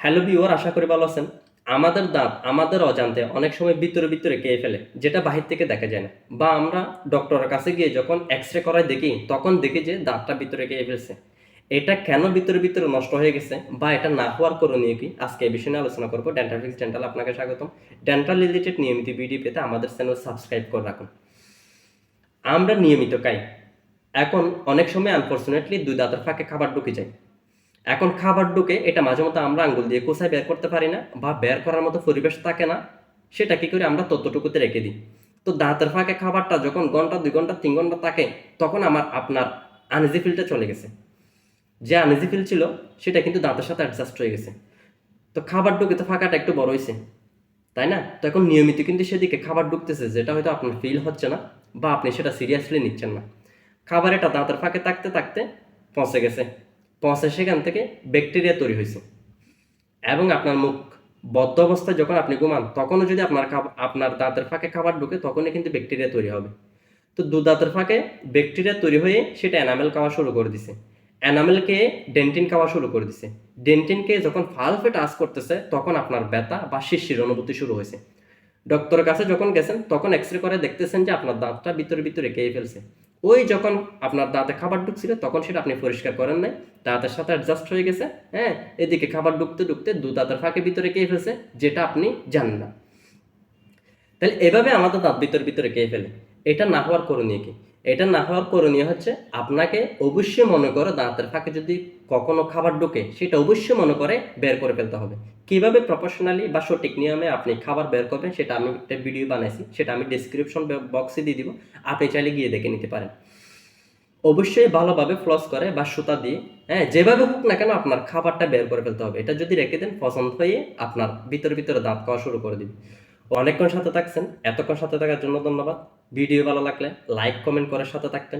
Hello viewer, আশা করি ভালো আছেন। আমাদের দাঁত, আমাদের অজান্তে অনেক সময় ভিতরে ভিতরে খেয়ে ফেলে, যেটা বাহির থেকে দেখা যায় না। বা আমরা ডক্টরের কাছে গিয়ে যখন এক্স রে করায় দেখি, তখন দেখি যে দাঁতটা ভিতরে খেয়ে ফেলছে। এটা কেন ভিতরে ভিতরে নষ্ট হয়ে গেছে বা এটা না হওয়ার করণীয় কি? আজকে এই বিষয়ে নিয়ে আলোচনা করব। ডেন্টাল ফিক্স ডেন্টাল আপনাকে স্বাগতম। ডেন্টাল রিলেটেড নিয়মিত ভিডিও পেতে আমাদের চ্যানেল সাবস্ক্রাইব করে রাখুন। আমরা নিয়মিত খাই। এখন অনেক সময় আনফর্চুনেটলি দুই দাঁতের ফাঁকে খাবার ঢুকে যায়। এখন খাবার ঢুকে এটা মাঝে মধ্যে আমরা আঙ্গুল দিয়ে কোথায় বের করতে পারি না বা বের করার মতো পরিবেশ থাকে না, সেটা কি করে আমরা ততটুকুতে রেখে দিই। তো দাঁতের ফাঁকে খাবারটা যখন ঘণ্টা, দুই ঘণ্টা, তিন ঘণ্টা থাকে, তখন আমার, আপনার আনইজি ফিলটা চলে গেছে। যে আনইজি ফিল ছিল, সেটা কিন্তু দাঁতের সাথে অ্যাডজাস্ট হয়ে গেছে। তো খাবার ঢুকে তো ফাঁকাটা একটু বড় হয়েছে তাই না? তো এখন নিয়মিত কিন্তু সেদিকে খাবার ঢুকতেছে, যেটা হয়তো আপনার ফিল হচ্ছে না বা আপনি সেটা সিরিয়াসলি নিচ্ছেন না। খাবার এটা দাঁতের ফাঁকে থাকতে থাকতে পচে গেছে। পচে সেখান থেকে ব্যাকটেরিয়া তৈরি হয়েছে। এবং আপনার মুখ বদ্ধ অবস্থায় যখন আপনি ঘুমান, তখনও যদি আপনার আপনার দাঁতের ফাঁকে খাবার ঢুকে, তখনই কিন্তু ব্যাকটেরিয়া তৈরি হবে। তো দু দাঁতের ফাঁকে ব্যাকটেরিয়া তৈরি হয়ে সেটা এনামেল খাওয়া শুরু করে দিছে। এনামেলকে ডেন্টিন খাওয়া শুরু করে দিছে। ডেন্টিনকে যখন ফালফে টাচ করতেছে, তখন আপনার ব্যথা বা শিরশির অনুভূতি শুরু হয়েছে। ডক্টরের কাছে যখন গেছেন, তখন এক্স রে করে দেখতেছেন যে আপনার দাঁতটা ভিতরে ভিতরে খেয়ে ফেলছে। ওই যখন আপনার দাঁতে খাবার ঢুকছিল, তখন সেটা আপনি পরিষ্কার করেন নাই। দাঁতের সাথে অ্যাডজাস্ট হয়ে গেছে হ্যাঁ? এদিকে খাবার ঢুকতে ঢুকতে দু দাঁতের ফাঁকে ভিতরে কে ফেলছে, যেটা আপনি জানেন না। তাহলে এভাবে আমাদের দাঁত ভিতর ভিতরে কে ফেলে। এটা না হওয়ার করণীয় কি? এটা না হওয়ার করণীয় হচ্ছে আপনাকে অবশ্যই মনে করে দাঁতের ফাঁকে যদি কখনো খাবার ঢোকে, সেটা অবশ্যই মনে করে বের করে ফেলতে হবে। কীভাবে প্রফেশনালি বা সঠিক নিয়মে আপনি খাবার বের করবেন সেটা আমি একটা ভিডিও বানাইছি, সেটা আমি ডিসক্রিপশন বক্সে দিয়ে দিব, আপনি চাইলে গিয়ে দেখে নিতে পারেন। অবশ্যই ভালোভাবে ফ্লস করে বা সুতা দিয়ে হ্যাঁ যেভাবে হোক না কেন আপনার খাবারটা বের করে ফেলতে হবে। এটা যদি রেখে দেন, পছন্দ হয়ে আপনার ভিতরে ভিতরে দাঁত খাওয়া শুরু করে দিবে। অনেকক্ষণ সাথে থাকছেন, এতক্ষণ সাথে থাকার জন্য ধন্যবাদ। ভিডিও ভালো লাগলে লাইক, কমেন্ট করার সাথে থাকতেন।